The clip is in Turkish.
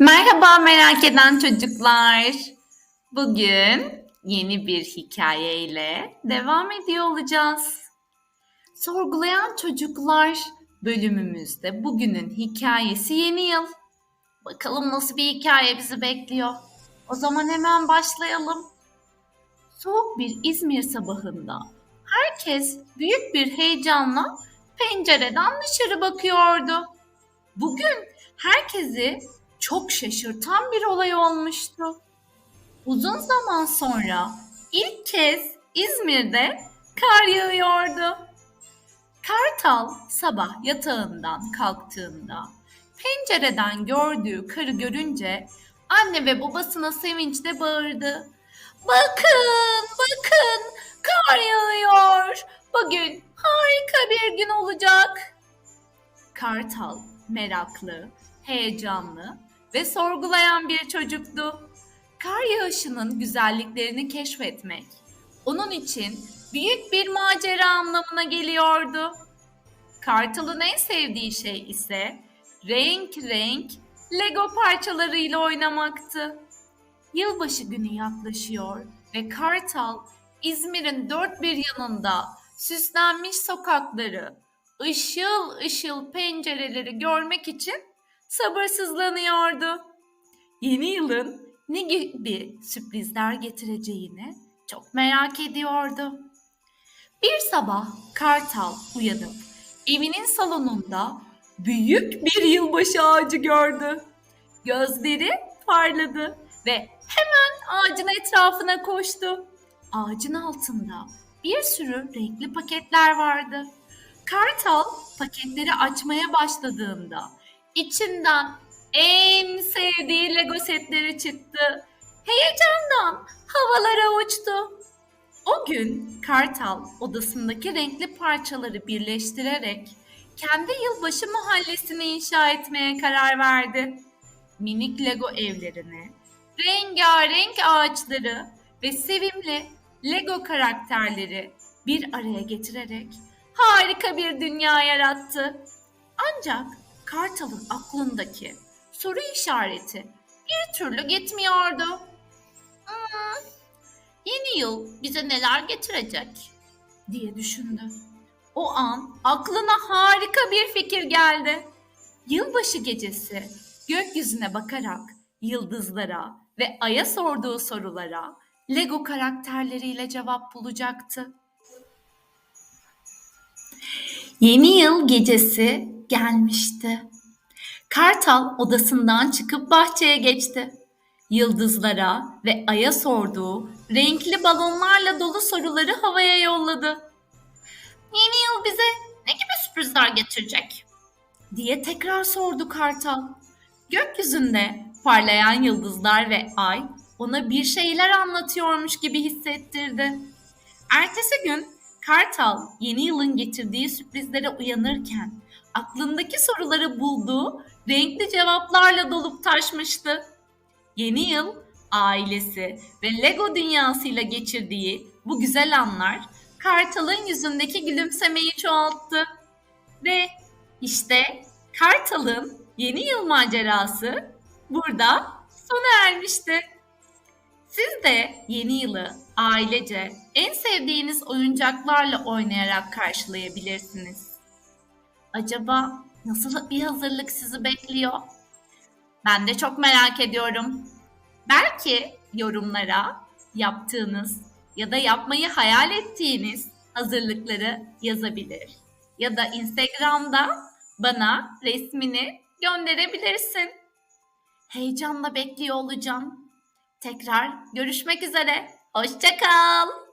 Merhaba merak eden çocuklar. Bugün yeni bir hikayeyle devam ediyor olacağız. Sorgulayan çocuklar bölümümüzde bugünün hikayesi yeni yıl. Bakalım nasıl bir hikaye bizi bekliyor. O zaman hemen başlayalım. Soğuk bir İzmir sabahında herkes büyük bir heyecanla pencereden dışarı bakıyordu. Bugün herkesi çok şaşırtan bir olay olmuştu. Uzun zaman sonra ilk kez İzmir'de kar yağıyordu. Kartal sabah yatağından kalktığında pencereden gördüğü karı görünce anne ve babasına sevinçle bağırdı. Bakın, bakın kar yağıyor. Bugün harika bir gün olacak. Kartal meraklı, heyecanlı ve sorgulayan bir çocuktu. Kar yağışının güzelliklerini keşfetmek onun için büyük bir macera anlamına geliyordu. Kartal'ın en sevdiği şey ise renk renk Lego parçalarıyla oynamaktı. Yılbaşı günü yaklaşıyor ve Kartal İzmir'in dört bir yanında süslenmiş sokakları, ışıl ışıl pencereleri görmek için sabırsızlanıyordu. Yeni yılın ne gibi sürprizler getireceğini çok merak ediyordu. Bir sabah Kartal uyanıp evinin salonunda büyük bir yılbaşı ağacı gördü. Gözleri parladı ve hemen ağacın etrafına koştu. Ağacın altında bir sürü renkli paketler vardı. Kartal paketleri açmaya başladığında içinden en sevdiği Lego setleri çıktı. Heyecandan havalara uçtu. O gün Kartal odasındaki renkli parçaları birleştirerek kendi yılbaşı mahallesini inşa etmeye karar verdi. Minik Lego evlerini, rengarenk ağaçları ve sevimli Lego karakterleri bir araya getirerek harika bir dünya yarattı. Ancak Kartal'ın aklındaki soru işareti bir türlü gitmiyordu. Hmm, yeni yıl bize neler getirecek diye düşündü. O an aklına harika bir fikir geldi. Yılbaşı gecesi gökyüzüne bakarak yıldızlara ve aya sorduğu sorulara Lego karakterleriyle cevap bulacaktı. Yeni yıl gecesi gelmişti. Kartal odasından çıkıp bahçeye geçti. Yıldızlara ve aya sorduğu renkli balonlarla dolu soruları havaya yolladı. Yeni yıl bize ne gibi sürprizler getirecek? diye tekrar sordu Kartal. Gökyüzünde parlayan yıldızlar ve ay ona bir şeyler anlatıyormuş gibi hissettirdi. Ertesi gün Kartal yeni yılın getirdiği sürprizlere uyanırken aklındaki soruları bulduğu renkli cevaplarla dolup taşmıştı. Yeni yıl ailesi ve Lego dünyasıyla geçirdiği bu güzel anlar Kartal'ın yüzündeki gülümsemeyi çoğalttı. Ve işte Kartal'ın yeni yıl macerası burada sona ermişti. Siz de yeni yılı ailece en sevdiğiniz oyuncaklarla oynayarak karşılayabilirsiniz. Acaba nasıl bir hazırlık sizi bekliyor? Ben de çok merak ediyorum. Belki yorumlara yaptığınız ya da yapmayı hayal ettiğiniz hazırlıkları yazabilir. Ya da Instagram'da bana resmini gönderebilirsin. Heyecanla bekliyor olacağım. Tekrar görüşmek üzere. Hoşça kal.